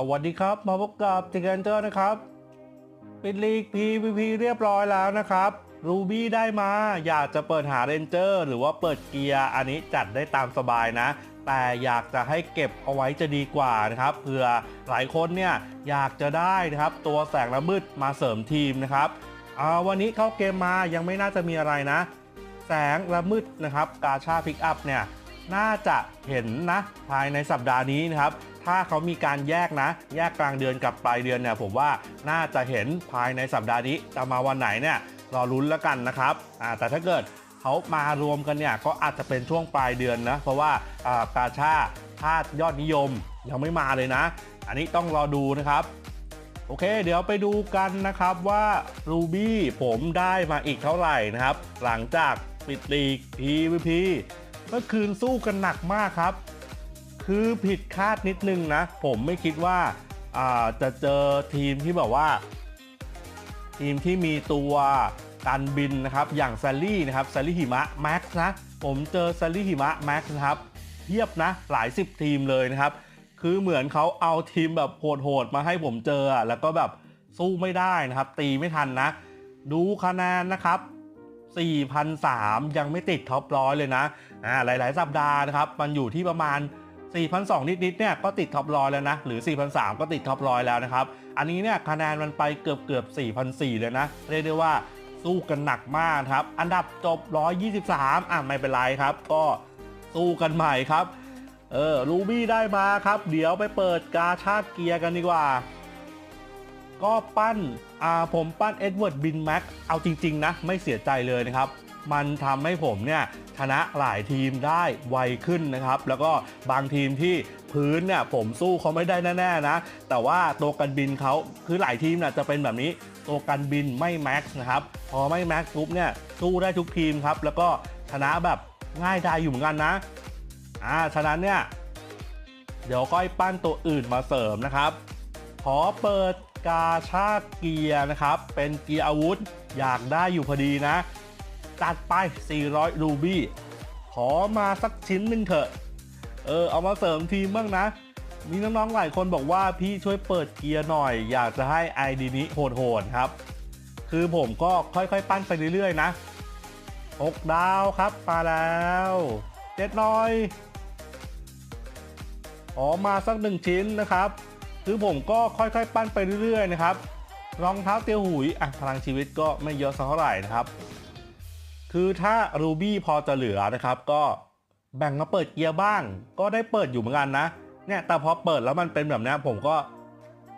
สวัสดีครับ มาพบกับจิกันเจอร์นะครับ เปิดลีก PVP เรียบร้อยแล้วนะครับรูบี้ได้มาอยากจะเปิดหาเรนเจอร์หรือว่าเปิดเกียร์อันนี้จัดได้ตามสบายนะ แต่อยากจะให้เก็บเอาไว้จะดีกว่านะครับเผื่อหลายคนเนี่ยอยากจะได้นะครับ ตัวแสงละมืดมาเสริมทีมนะครับวันนี้เข้าเกมมายังไม่น่าจะมีอะไรนะ แสงละมืดนะครับ กาชาพิกอัพเนี่ย น่าจะเห็นนะภายในสัปดาห์นี้นะครับถ้าเขามีการแยกนะ แยกกลางเดือนกับปลายเดือนเนี่ยผมว่าน่าจะเห็นภายในสัปดาห์นี้จะมาวันไหนเนี่ยรอลุ้นแล้วกันนะครับแต่ถ้าเกิดเขามารวมกันเนี่ยก็อาจจะเป็นช่วงปลายเดือนนะ เพราะว่าอ่ากาชาธาตุยอดนิยมยังไม่มาเลยนะ อันนี้ต้องรอดูนะครับ โอเค เดี๋ยวไปดูกันนะครับว่า Ruby ผมได้มาอีกเท่าไหร่นะครับ หลังจากปิดลีก PVP เมื่อคืนสู้กันหนักมากครับ คือผิดคาดนิดนึงนะ ผมไม่คิดว่าาจะเจอทีมที่แบบว่า ทีมที่มีตัวการบินนะครับ อย่างซ a ลลี่นะครับซ a ลลี่หิมะแม็กซ์นะ ผมเจอซ a ลลี่หิมะแม็กซ์นะครับเทียบนะ หลายสิบทีมเลยนะครับ คือเหมือนเขาเอาทีมแบบโหดๆมาให้ผมเจอแล้วก็แบบสู้ไม่ได้นะครับ ตีไม่ทันนะ ดูคะแนนนะครับ 4,003 ยังไม่ติดท็อปร้อยเลยนะอ่าหลาย ๆ สัปดาห์นะครับ มันอยู่ที่ประมาณ4,200นิด ๆ เนี่ยก็ติดท็อปร้อยแล้วนะ หรือ4,300ก็ติดท็อปร้อยแล้วนะครับ อันนี้เนี่ยคะแนนมันไปเกือบเกือบ4,400เลยนะ เรียกได้ว่าสู้กันหนักมากครับ อันดับจบ 123 อะไม่เป็นไรครับ ก็สู้กันใหม่ครับ เออ รูบี้ได้มาครับ เดี๋ยวไปเปิดกาชาดเกียร์กันดีกว่า ก็ปั้นอ่าผมปั้นเอ็ดเวิร์ดบินแม็กเอาจริง ๆ นะ ไม่เสียใจเลยนะครับ มันทำให้ผมเนี่ยชนะหลายทีมได้ไวขึ้นนะครับ แล้วก็บางทีมที่พื้นเนี่ยผมสู้เขาไม่ได้แน่ๆนะ แต่ว่าตัวกันบินเขาคือหลายทีมน่ยจะเป็นแบบนี้ตัวกันบินไม่แม็กซ์นะครับ พอไม่แม็กซ์ปุ๊บเนี่ยสู้ได้ทุกทีมครับ แล้วก็ชนะแบบง่ายดายอยู่เหมือนกันนะอ่าฉะนั้นเนี่ยเดี๋ยวค่อยปั้นตัวอื่นมาเสริมนะครับ ขอเปิด กาชาดเกียร์นะครับ เป็นเกียร์อาวุธ อยากได้อยู่พอดีนะ จัดไป 400 รูบี้ ขอมาสักชิ้นหนึ่งเถอะ เออ เอามาเสริมทีมบ้างนะ มีน้องๆหลายคนบอกว่าพี่ช่วยเปิดเกียร์หน่อย อยากจะให้ ID นี้โหดๆครับ คือผมก็ค่อยๆ ปั้นไปเรื่อยๆ นะ6ดาวครับ มาแล้วเจ็ดน้อยขอมาสักหนึ่งชิ้นนะครับ คือผมก็ค่อยๆ ปั้นไปเรื่อยๆนะครับรองเท้าเตียวหุยอะพลังชีวิตก็ไม่เยอะสักเท่าไหร่นะครับ คือถ้ารูบี้พอจะเหลือนะครับ ก็แบ่งมาเปิดเกียร์บ้าง ก็ได้เปิดอยู่เหมือนกันนะเนี่ยแต่พอเปิดแล้วมันเป็นแบบนี้ผมก็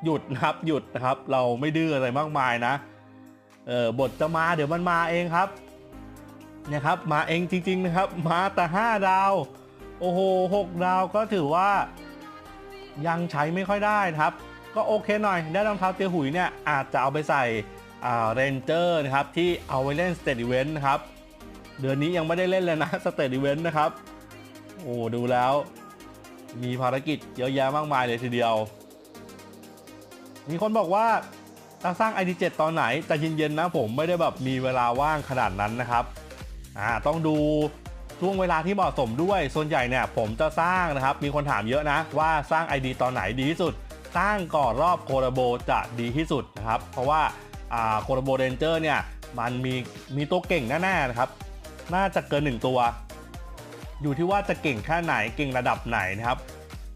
หยุดนะครับหยุดนะครับ เราไม่ดื้ออะไรมากมายนะเออบทจะมาเดี๋ยวมันมาเองครับเนี่ยครับมาเองจริงๆนะครับ มาแต่ 5 ดาว โอ้โห6ดาวก็ถือว่า ยังใช้ไม่ค่อยได้ครับ ก็โอเคหน่อย ได้รองเท้าเตียหุยเนี่ยอาจจะเอาไปใส่เรนเจอร์นะครับที่เอาไว้เล่นสเต t ีเวนต์นะครับ เดือนนี้ยังไม่ได้เล่นเลยนะสเต t ีเวนต์นะครับ โอ้ดูแล้วมีภารกิจเยอะแยะมากมายเลยทีเดียว มีคนบอกว่าจะสร้าง ID7 ตอนไหนแต่เย็นๆนะผมไม่ได้แบบมีเวลาว่างขนาดนั้นนะครับอ่าต้องดู ช่วงเวลาที่เหมาะสมด้วย ส่วนใหญ่เนี่ยผมจะสร้างนะครับ มีคนถามเยอะนะ ว่าสร้าง ID ตอนไหนดีที่สุด สร้างก่อนรอบโคราโบจะดีที่สุดนะครับ เพราะว่าอ่าโคราโบเรนเจอร์เนี่ยมันมีมีตัวเก่งแน่ๆนะครับ น่าจะเกิน 1 ตัว อยู่ที่ว่าจะเก่งแค่ไหนเก่งระดับไหนนะครับ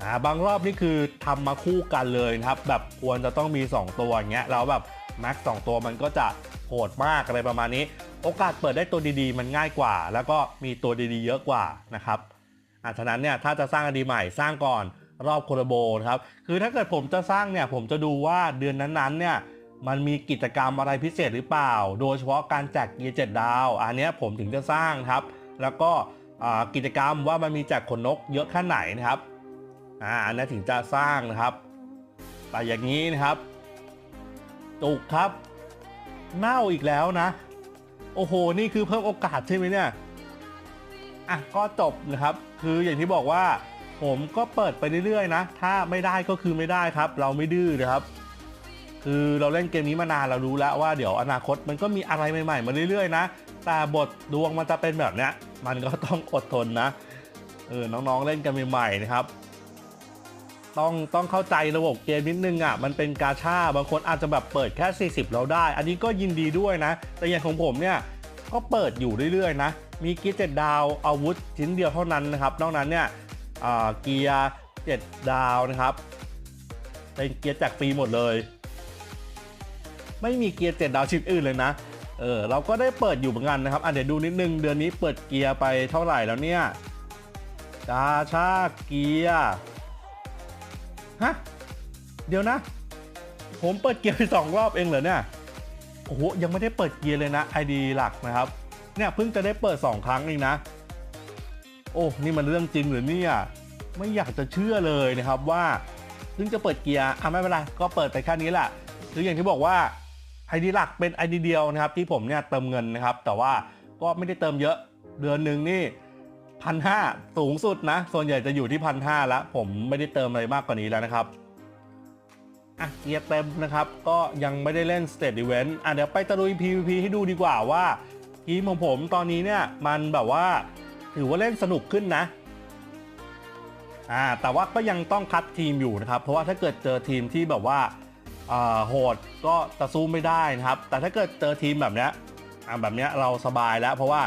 าบางรอบนี่คือทำมาคู่กันเลยนะครับ แบบควรจะต้องมี 2 ตัวอย่างเงี้ยแล้วแบบแม็กสองตัวมันก็จะโหดมากอะไรประมาณนี้ โอกาสเปิดได้ตัวดีๆ มันง่ายกว่า แล้วก็มีตัวดีๆ เยอะกว่านะครับอะฉะนั้นเนี่ยถ้าจะสร้างอดีใหม่สร้างก่อนรอบโคโรโบนะครับ คือถ้าเกิดผมจะสร้างเนี่ยผมจะดูว่าเดือนนั้นๆเนี่ยมันมีกิจกรรมอะไรพิเศษหรือเปล่า โดยเฉพาะการแจกเกียร์เจ็ดดาว อันนี้ผมถึงจะสร้างครับ แล้วก็กิจกรรมว่ามันมีแจกขนนกเยอะแค่ไหนนะครับอ่าอันนี้ถึงจะสร้างนะครับ แต่อย่างนี้นะครับ จุกครับ เน่าอีกแล้วนะ โอ้โห นี่คือเพิ่มโอกาสใช่ไหมเนี่ย อะ ก็จบนะครับ คืออย่างที่บอกว่า ผมก็เปิดไปเรื่อยๆนะ ถ้าไม่ได้ก็คือไม่ได้ครับ เราไม่ดื้อนะครับ คือเราเล่นเกมนี้มานานเรารู้แล้วว่าเดี๋ยวอนาคตมันก็มีอะไรใหม่ๆมาเรื่อยๆนะ แต่บทดวงมันจะเป็นแบบเนี้ย มันก็ต้องอดทนนะ เออ น้องๆเล่นกันใหม่ๆนะครับ ต้องต้องเข้าใจระบบเกมนิดนึงอะมันเป็นกาชาบางคนอาจจะแบบเปิดแค่ 40แล้วได้ อันนี้ก็ยินดีด้วยนะ แต่อย่างของผมเนี่ยก็เปิดอยู่เรื่อยๆนะ มีเกียร์เจ็ดดาวอาวุธชิ้นเดียวเท่านั้นนะครับ นอกนั้นเนี่ยเกียร์เจ็ดดาวนะครับเป็นเกียร์จากฟรีหมดเลย ไม่มีเกียร์เจ็ดดาวชิ้นอื่นเลยนะเออเราก็ได้เปิดอยู่เหมือนกันนะครับอะเดี๋ยวดูนิดนึงเดือนนี้เปิดเกียร์ไปเท่าไหร่แล้วเนี่ยกาชาเกียร์ ฮะ เดี๋ยวนะ ผมเปิดเกียร์ไปสองรอบเองเหรอเนี่ย โอ้โห ยังไม่ได้เปิดเกียร์เลยนะ ID หลักนะครับ เนี่ยเพิ่งจะได้เปิด 2 ครั้งเองนะ โอ้ นี่มันเรื่องจริงหรือเนี่ย ไม่อยากจะเชื่อเลยนะครับว่าเพิ่งจะเปิดเกียร์อะไม่เป็นไร ก็เปิดไปแค่นี้แหละ หรืออย่างที่บอกว่า ID หลักเป็น ID เดียวนะครับที่ผมเนี่ยเติมเงินนะครับ แต่ว่าก็ไม่ได้เติมเยอะ เดือนหนึ่งนี่ พันห้าสูงสุดนะ ส่วนใหญ่จะอยู่ที่พันห้าแล้วผมไม่ได้เติมอะไรมากกว่านี้แล้วนะครับอะเกียร์เต็มนะครับ ก็ยังไม่ได้เล่น State Event อะเดี๋ยวไปตะลุย PVP ให้ดูดีกว่าว่าทีมของผมตอนนี้เนี่ยมันแบบว่าถือว่าเล่นสนุกขึ้นนะอ่าแต่ว่าก็ยังต้องคัดทีมอยู่นะครับ เพราะว่าถ้าเกิดเจอทีมที่แบบว่าอ่าโหดก็จะสู้ไม่ได้นะครับ แต่ถ้าเกิดเจอทีมแบบเนี้ยอ่าแบบเนี้ยเราสบายแล้วเพราะว่า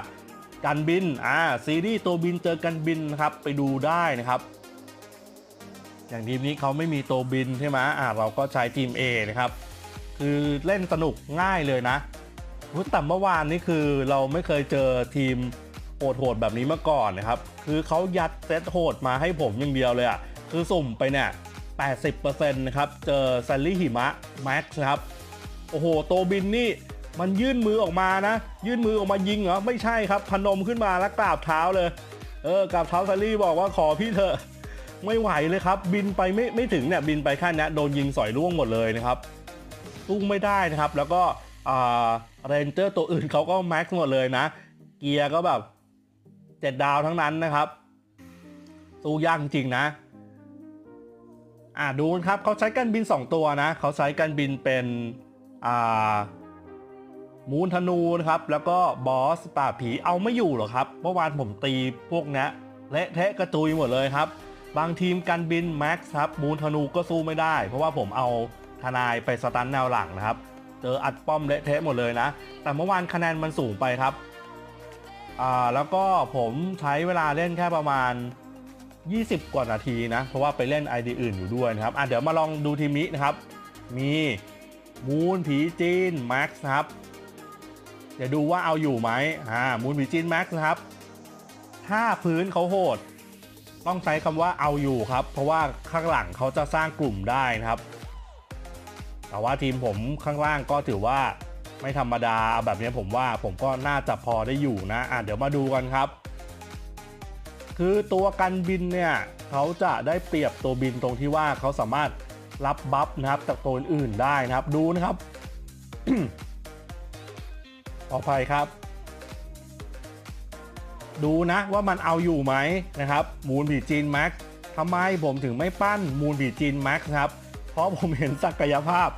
การบินอ่าซีรีส์ตัวบินเจอกันบินนะครับไปดูได้นะครับ อย่างทีมนี้เขาไม่มีตัวบินใช่ไหมอ่าเราก็ใช้ทีม A นะครับ คือเล่นสนุกง่ายเลยนะแต่เมื่อวานนี้คือเราไม่เคยเจอทีมโหดๆแบบนี้มาก่อนนะครับ คือเขายัดเซตโหดมาให้ผมอย่างเดียวเลยอะ่ะ คือสุ่มไปเนี่ย 80%นะครับ เจอซัลลี่หิมะแม็กซ์นะครับ โอ้โห โตวบินนี่ มันยื่นมือออกมานะ ยื่นมือออกมายิงเหรอไม่ใช่ครับพนมขึ้นมาแล้วกราบเท้าเลย เออกราบเท้าซัลลี่บอกว่าขอพี่เถอะไม่ไหวเลยครับ บินไปไม่ไม่ถึงเนี่ยบินไปแค่เนี้โดนยิงสอยร่วงหมดเลยนะครับสู้ไม่ได้นะครับ แล้วก็อ่าเรนเจอร์ตัวอื่นเขาก็แม็กซ์หมดเลยนะ เกียร์ก็แบบเจ็ดดาวทั้งนั้นนะครับสู้ยากจริงนะอ่าดูนะครับเขาใช้การบิน 2 ตัวนะ เขาใช้การบินเป็นอ่า มูนธนูนะครับ แล้วก็บอสป่าผีเอาไม่อยู่หรอกครับ เมื่อวานผมตีพวกนี้เละเทะกระจุยหมดเลยครับ บางทีมการบินแม็กซ์ครับ มูนธนูก็สู้ไม่ได้ เพราะว่าผมเอาทนายไปสตันแนวหลังนะครับ เจออัดป้อมเละเทะหมดเลยนะ แต่เมื่อวานคะแนนมันสูงไปครับ อ่า แล้วก็ผมใช้เวลาเล่นแค่ประมาณ 20 กว่านาทีนะ เพราะว่าไปเล่น ID อื่นอยู่ด้วยนะครับ อะเดี๋ยวมาลองดูทีมนี้นะครับ มีมูนผีจีนแม็กซ์ครับ เดี๋ยวดูว่าเอาอยู่ไหมอ่ามูนผีจีนแม็กซ์นะครับ ถ้าพื้นเขาโหด ต้องใช้คำว่าเอาอยู่ครับ เพราะว่าข้างหลังเขาจะสร้างกลุ่มได้นะครับ แต่ว่าทีมผมข้างล่างก็ถือว่าไม่ธรรมดาแบบนี้ผมว่าผมก็น่าจะพอได้อยู่นะอะเดี๋ยวมาดูกันครับ คือตัวกันบินเนี่ยเขาจะได้เปรียบตัวบินตรงที่ว่าเขาสามารถรับบัฟนะครับจากตัวอื่นได้นะครับ ดูนะครับ ขออภัยครับ ดูนะว่ามันเอาอยู่ไหมนะครับ มูลผีจีนแม็กทำไมผมถึงไม่ปั้นมูลผีจีนแม็กครับ เพราะผมเห็นศักยภาพ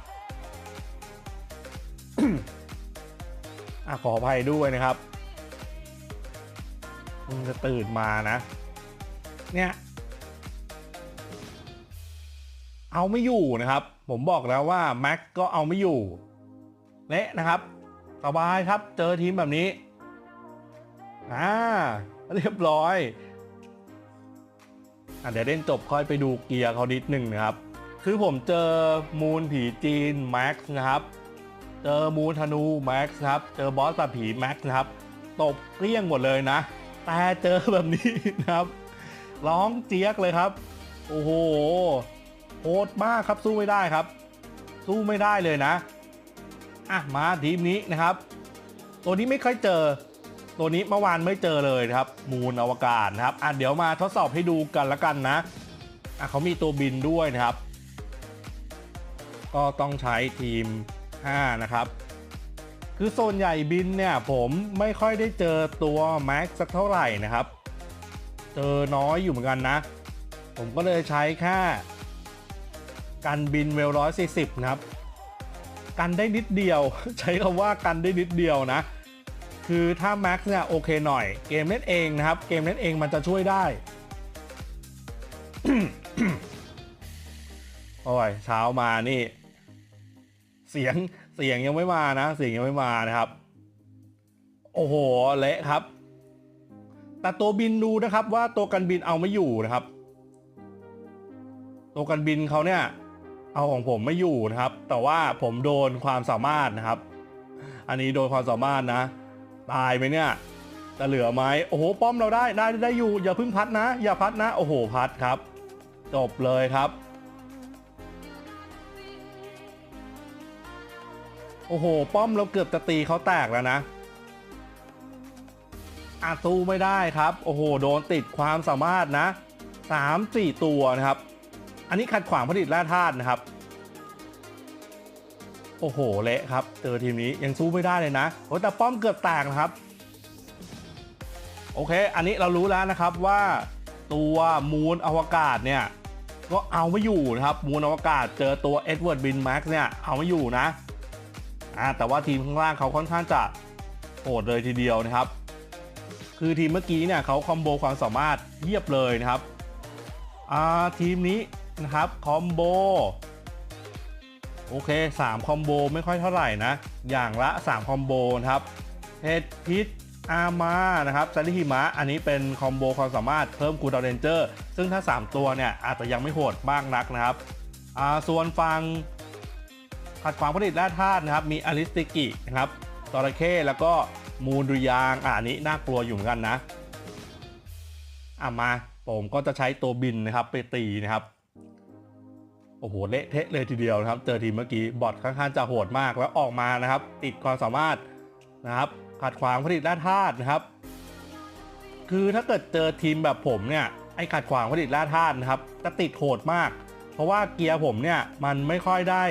อขออภัยด้วยนะครับมึงจะตื่นมานะ เนี่ย เอาไม่อยู่นะครับ ผมบอกแล้วว่าแม็กก็เอาไม่อยู่ เละนะครับ สบายครับ เจอทีมแบบนี้ อ่า เรียบร้อยอะเดี๋ยวเล่นจบค่อยไปดูเกียร์เขานิดหนึ่งนะครับ คือผมเจอมูนผีจีนแม็กซ์นะครับ เจอมูนธนูแม็กซ์ครับ เจอบอสปาผีแม็กซ์นะครับ ตบเกลี้ยงหมดเลยนะ แต่เจอแบบนี้นะครับ ร้องเจี๊ยกเลยครับ โอ้โหโหดมากครับสู้ไม่ได้ครับ สู้ไม่ได้เลยนะ อะมาทีมนี้นะครับ ตัวนี้ไม่ค่อยเจอ ตัวนี้เมื่อวานไม่เจอเลยนะครับ มูลอวกาศนะครับอะเดี๋ยวมาทดสอบให้ดูกันละกันนะอะเขามีตัวบินด้วยนะครับ ก็ต้องใช้ทีม 5 นะครับ คือโซนใหญ่บินเนี่ยผมไม่ค่อยได้เจอตัวแม็กสักเท่าไหร่นะครับ เจอน้อยอยู่เหมือนกันนะ ผมก็เลยใช้แค่กันบินเวลร้อยสี่สิบนะครับ กันได้นิดเดียว ใช้คำว่ากันได้นิดเดียวนะ คือถ้าแม็กเนี่ยโอเคหน่อย เกมเล่นเองนะครับ เกมเล่นเองมันจะช่วยได้โอ้ยเช้ามานี่ เสียงเสียงยังไม่มานะ เสียงยังไม่มานะครับ โอ้โหเละครับ แต่ตัวบินดูนะครับว่าตัวกันบินเอาไม่อยู่นะครับ ตัวกันบินเขาเนี่ย เอาของผมไม่อยู่นะครับ แต่ว่าผมโดนความสามารถนะครับ อันนี้โดนความสามารถนะ ตายไหมเนี่ยจะเหลือไหมโอ้โห ป้อมเราได้ได้ได้อยู่ อย่าพึ่งพัดนะ อย่าพัดนะ โอ้โห พัดครับ จบเลยครับ โอ้โห ป้อมเราเกือบจะตีเขาแตกแล้วนะอาสู้ไม่ได้ครับ โอ้โห โดนติดความสามารถนะสามสี่ตัวนะครับ อันนี้ขัดขวางผลิตแร่ธาตุนะครับ โอ้โห เละครับ เจอทีมนี้ยังสู้ไม่ได้เลยนะโอ้แต่ป้อมเกือบแตกนะครับ โอเค อันนี้เรารู้แล้วนะครับว่าตัวมูลอวกาศเนี่ยก็เอาไม่อยู่นะครับ มูลอวกาศเจอตัวเอ็ดเวิร์ดบินแม็กซ์เนี่ยเอาไม่อยู่นะอ่าแต่ว่าทีมข้างล่างเขาค่อนข้างจะโหดเลยทีเดียวนะครับ คือทีมเมื่อกี้เนี่ยเขาคอมโบความสามารถเยียบเลยนะครับอ่าทีมนี้ นะครับคอมโบโอเค3คอมโบไม่ค่อยเท่าไหร่นะ อย่างละ 3 คอมโบนะครับเฮดพิษอามานะครับซาริฮิมะ อันนี้เป็นคอมโบความสามารถเพิ่มคูดาวเรนเจอร์ ซึ่งถ้า 3 ตัวเนี่ยอาจจะยังไม่โหดมากนักนะครับอ่าส่วนฟังขัดขวางผลิตแร่ธาตุนะครับ มีอลิสติกินะครับจระเข้แล้วก็มูลดุยางอ่าอันนี้น่ากลัวอยู่เหมือนกันนะอะมาผมก็จะใช้ตัวบินนะครับไปตีนะครับ โอ้โหเละเทะเลยทีเดียวนะครับ เจอทีมเมื่อกี้บอทค่อนข้างจะโหดมากแล้วออกมานะครับ ติดความสามารถนะครับขัดขวางผลิตแร่ธาตุนะครับ คือถ้าเกิดเจอทีมแบบผมเนี่ยไอ้ขัดขวางผลิตแร่ธาตุนะครับจะติดโหดมาก เพราะว่าเกียร์ผมเนี่ยมันไม่ค่อยได้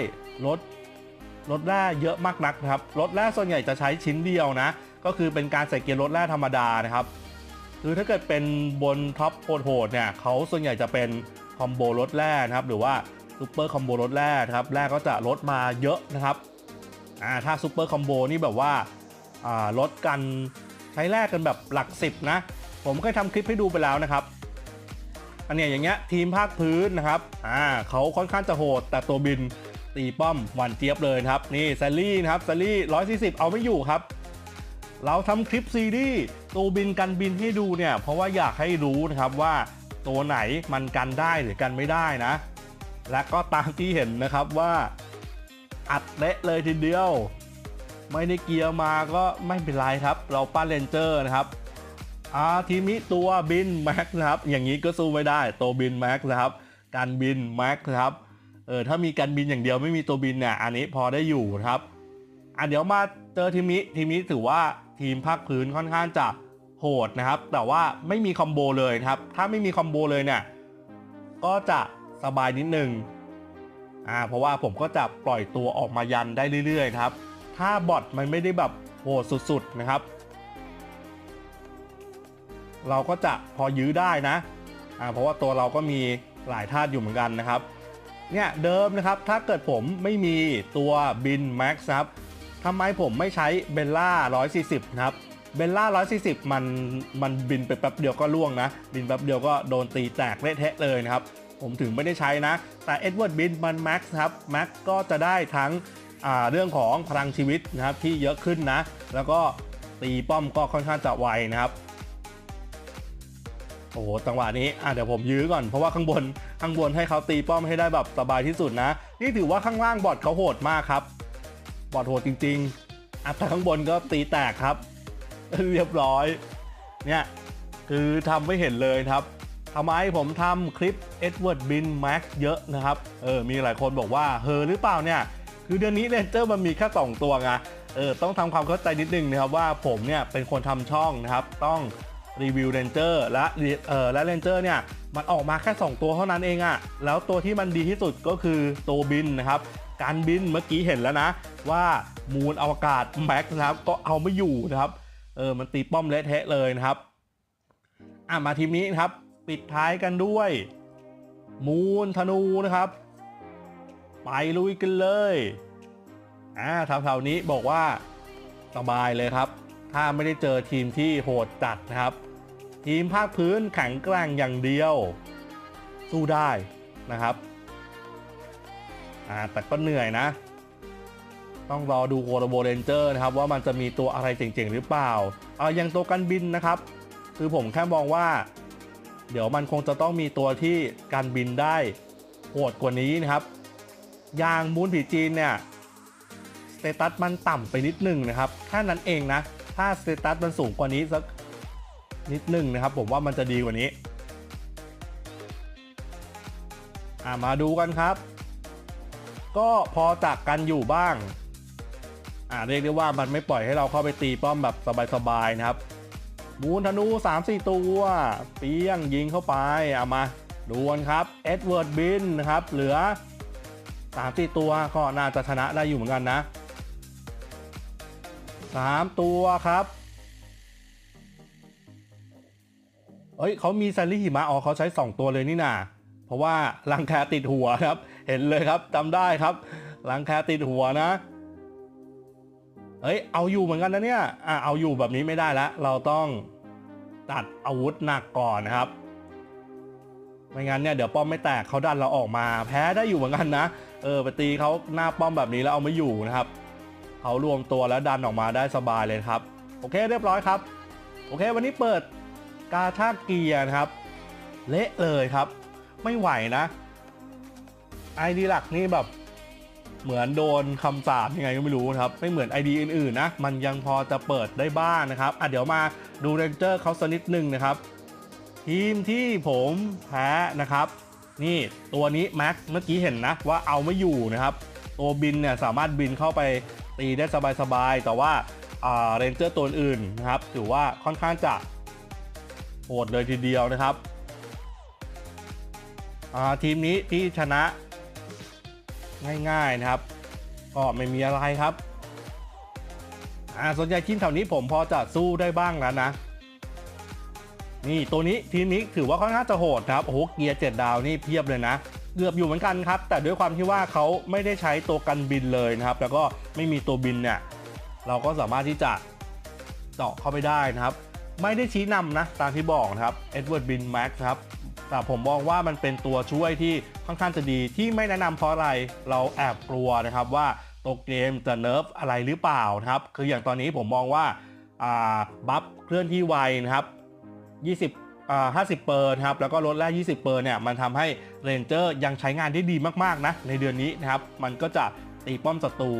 ลดลดแร่เยอะมากนักนะครับลดแร่ส่วนใหญ่จะใช้ชิ้นเดียวนะ ก็คือเป็นการใส่เกียร์ลดแร่ธรรมดานะครับคือถ้าเกิดเป็นบนท็อปโหดๆเนี่ยเขาส่วนใหญ่จะเป็นคอมโบลดแร่นะครับหรือว่า ซูเปอร์คอมโบลดแร่นะครับแร่ก็จะลดมาเยอะนะครับอ่าถ้าซูเปอร์คอมโบนี่แบบว่าอ่าลดกันใช้แร่กันแบบหลักสิบนะผมเคยทำคลิปให้ดูไปแล้วนะครับอันเนี้ยอย่างเงี้ยทีมภาคพื้นนะครับอ่าเขาค่อนข้างจะโหด แต่ตัวบินตีป้อมหวันเจี๊ยบเลยครับ นี่แซลลี่นะครับแซลลี่ร้อยสี่สิบเอาไม่อยู่ครับ เราทำคลิปซีรีส์ตัวบินกันบินให้ดูเนี่ย เพราะว่าอยากให้รู้นะครับว่าตัวไหนมันกันได้หรือกันไม่ได้นะ และก็ตามที่เห็นนะครับว่าอัดเละเลยทีเดียว ไม่ได้เกียร์มาก็ไม่เป็นไรครับ เราปั้นเลนเจอร์นะครับอาทีมนี้ตัวบินแม็กนะครับ อย่างนี้ก็สู้ไม่ได้ตัวบินแม็กนะครับ การบินแม็กนะครับเออถ้ามีการบินอย่างเดียวไม่มีตัวบินเนี่ยอันนี้พอได้อยู่ครับอะเดี๋ยวมาเจอทีมนี้ทีมนี้ถือว่าทีมภาคพื้นค่อนข้างจะโหดนะครับ แต่ว่าไม่มีคอมโบเลยครับ ถ้าไม่มีคอมโบเลยเนี่ยก็จะ สบายนิดนึงอ่าเพราะว่าผมก็จะปล่อยตัวออกมายันได้เรื่อยๆครับ ถ้าบอทมันไม่ได้แบบโหดสุดๆนะครับ เราก็จะพอยื้อได้นะอ่าเพราะว่าตัวเราก็มีหลายธาตุอยู่เหมือนกันนะครับเนี่ยเดิมนะครับถ้าเกิดผมไม่มีตัวบินแม็กซ์ครับทำไมผมไม่ใช้เบลล่า 140 นะครับเบลล่า 140 มันมันบินไปแป๊บเดียวก็ล่วงนะ บินแป๊บเดียวก็โดนตีแตกเละเทะเลยนะครับ ผมถึงไม่ได้ใช้นะ แต่เอ็ดเวิร์ดบินมันแม็กซ์ครับแม็กก็จะได้ทั้งเรื่องของพลังชีวิตนะครับที่เยอะขึ้นนะ แล้วก็ตีป้อมก็ค่อนข้างจะไวนะครับโอ้โหจังหวะนี้อะเดี๋ยวผมยื้อก่อนเพราะว่าข้างบนข้างบนให้เขาตีป้อมให้ได้แบบสบายที่สุดนะ นี่ถือว่าข้างล่างบอทเขาโหดมากครับ บอทโหดจริงๆอะแต่ข้างบนก็ตีแตกครับ เรียบร้อย เนี่ยคือทำไม่เห็นเลยครับ ทำไมผมทำคลิป Edward Bin Max เยอะนะครับ เออ มีหลายคนบอกว่าเฮอหรือเปล่าเนี่ย คือเดือนนี้เรนเจอร์มันมีแค่2ตัวไง เออ ต้องทำความเข้าใจนิดนึงนะครับว่าผมเนี่ยเป็นคนทำช่องนะครับ ต้องรีวิวเรนเจอร์และ เออและเรนเจอร์เนี่ยมันออกมาแค่ 2 ตัวเท่านั้นเองอะแล้วตัวที่มันดีที่สุดก็คือตัวบินนะครับ การบินเมื่อกี้เห็นแล้วนะ ว่ามูลอวกาศแม็กนะครับก็เอาไม่อยู่นะครับ เออ มันตีป้อมเละเทะเลยนะครับ อะมาทีมนี้นะครับ ปิดท้ายกันด้วย มูลธนูนะครับ ไปลุยกันเลยอ่าแถวๆนี้บอกว่าสบายเลยครับ ถ้าไม่ได้เจอทีมที่โหดจัดนะครับ ทีมภาคพื้นแข็งแกร่งอย่างเดียว สู้ได้นะครับอ่าแต่ก็เหนื่อยนะ ต้องรอดูโคโรโบเรนเจอร์นะครับ ว่ามันจะมีตัวอะไรเจ๋งๆ หรือเปล่าเอาอย่างตัวกันบินนะครับ คือผมแค่มองว่า เดี๋ยวมันคงจะต้องมีตัวที่การบินได้โหดกว่านี้นะครับอย่างมูนผีจีนเนี่ยสเตตัสมันต่ำไปนิดหนึ่งนะครับแค่นั้นเองนะ ถ้าสเตตัสมันสูงกว่านี้สักนิดหนึ่งนะครับ ผมว่ามันจะดีกว่านี้ามาดูกันครับ ก็พอจากกันอยู่บ้าง อ่าเรียกได้ว่ามันไม่ปล่อยให้เราเข้าไปตีป้อมแบบสบายๆนะครับ มูนธนู 3-4 ตัว เปียงยิงเข้าไป เอามาดูกันครับ เอ็ดเวิร์ดบินนะครับ เหลือ 3-4 ตัวก็น่าจะชนะได้อยู่เหมือนกันนะ 3 ตัวครับเอ้ยเขามีซารี่หิมะอ๋อเขาใช้ 2 ตัวเลยนี่นาเพราะว่ารังแคติดหัวครับ เห็นเลยครับจำได้ครับรังแคติดหัวนะ เอ้ยเอาอยู่เหมือนกันนะเนี่ยอะเอาอยู่แบบนี้ไม่ได้แล้วเราต้องตัดอาวุธหนักก่อนนะครับไม่งั้นเนี่ยเดี๋ยวป้อมไม่แตกเขาดันเราออกมา แพ้ได้อยู่เหมือนกันนะเออไปตีเขาหน้าป้อมแบบนี้แล้วเอาไม่อยู่นะครับเขารวมตัวแล้วดันออกมาได้สบายเลยครับ โอเคเรียบร้อยครับ โอเค วันนี้เปิดกาชาเกียร์นะครับ เละเลยครับ ไม่ไหวนะไอดีหลักนี่แบบ เหมือนโดนคำสาปยังไงก็ไม่รู้ครับ ไม่เหมือน ID อื่นๆนะ มันยังพอจะเปิดได้บ้างนะครับ อะเดี๋ยวมาดูเรนเจอร์เขาสักนิดหนึ่งนะครับ ทีมที่ผมแพ้นะครับ นี่ตัวนี้แม็กเมื่อกี้เห็นนะว่าเอาไม่อยู่นะครับ ตัวบินเนี่ยสามารถบินเข้าไปตีได้สบายๆ แต่ว่าเรนเจอร์ตัวอื่นนะครับถือว่าค่อนข้างจะโหดเลยทีเดียวนะครับทีมนี้ที่ชนะ ง่ายๆนะครับ ก็ไม่มีอะไรครับอ่าส่วนใหญ่ทีมแถวนี้ผมพอจะสู้ได้บ้างแล้วนะ นี่ตัวนี้ทีมนี้ถือว่าค่อนข้างจะโหดนะครับโอ้โหเกียร์เจ็ดดาวนี่เพียบเลยนะเกือบอยู่เหมือนกันครับ แต่ด้วยความที่ว่าเขาไม่ได้ใช้ตัวกันบินเลยนะครับ แล้วก็ไม่มีตัวบินเนี่ยเราก็สามารถที่จะเจาะเข้าไปได้นะครับ ไม่ได้ชี้นำนะตามที่บอกนะครับเอ็ดเวิร์ดบินแม็กครับ แต่ผมมองว่ามันเป็นตัวช่วยที่ค่อนข้างจะดีที่ไม่แนะนำเพราะอะไรเราแอบกลัวนะครับว่าตัวเกมจะเนิร์ฟอะไรหรือเปล่านะครับ คืออย่างตอนนี้ผมมองว่าบัฟเคลื่อนที่ไวนะครับ 20อ่า50 เปอร์นะครับแล้วก็ลดแรก 20 เปอร์เนี่ยมันทำให้เรนเจอร์ยังใช้งานได้ดีมากๆนะในเดือนนี้นะครับ มันก็จะตีป้อมศัตรู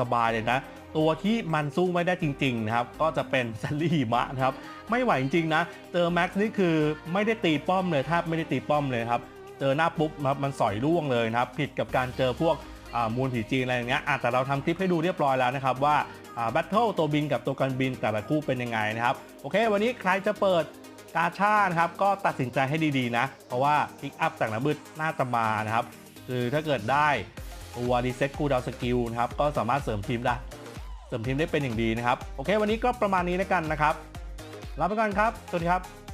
สบายๆเลยนะ ตัวที่มันสู้ไม่ได้จริงๆนะครับก็จะเป็นซัลลี่หิมะนะครับไม่ไหวจริงๆนะเจอแม็กซ์นี่คือไม่ได้ตีป้อมเลยแทบไม่ได้ตีป้อมเลยครับเจอหน้าปุ๊บครับมันสอยร่วงเลยนะครับผิดกับการเจอพวกมูลผีจีนอะไรอย่างเงี้ยแต่เราทำคลิปให้ดูเรียบร้อยแล้วนะครับว่าแบทเทิลตัวบินกับตัวกันบินแต่ละคู่เป็นยังไงนะครับโอเค วันนี้ใครจะเปิดกาชานะครับก็ตัดสินใจให้ดีๆนะ เพราะว่าพิกอัพแต่งระบืดน่าจะมานะครับ คือถ้าเกิดได้ตัวรีเซ็ตคูดาวสกิลนะครับ ก็สามารถเสริมทีมได้ เสริมทีมได้เป็นอย่างดีนะครับ โอเค วันนี้ก็ประมาณนี้แล้วกันนะครับลาไปก่อนครับ สวัสดีครับ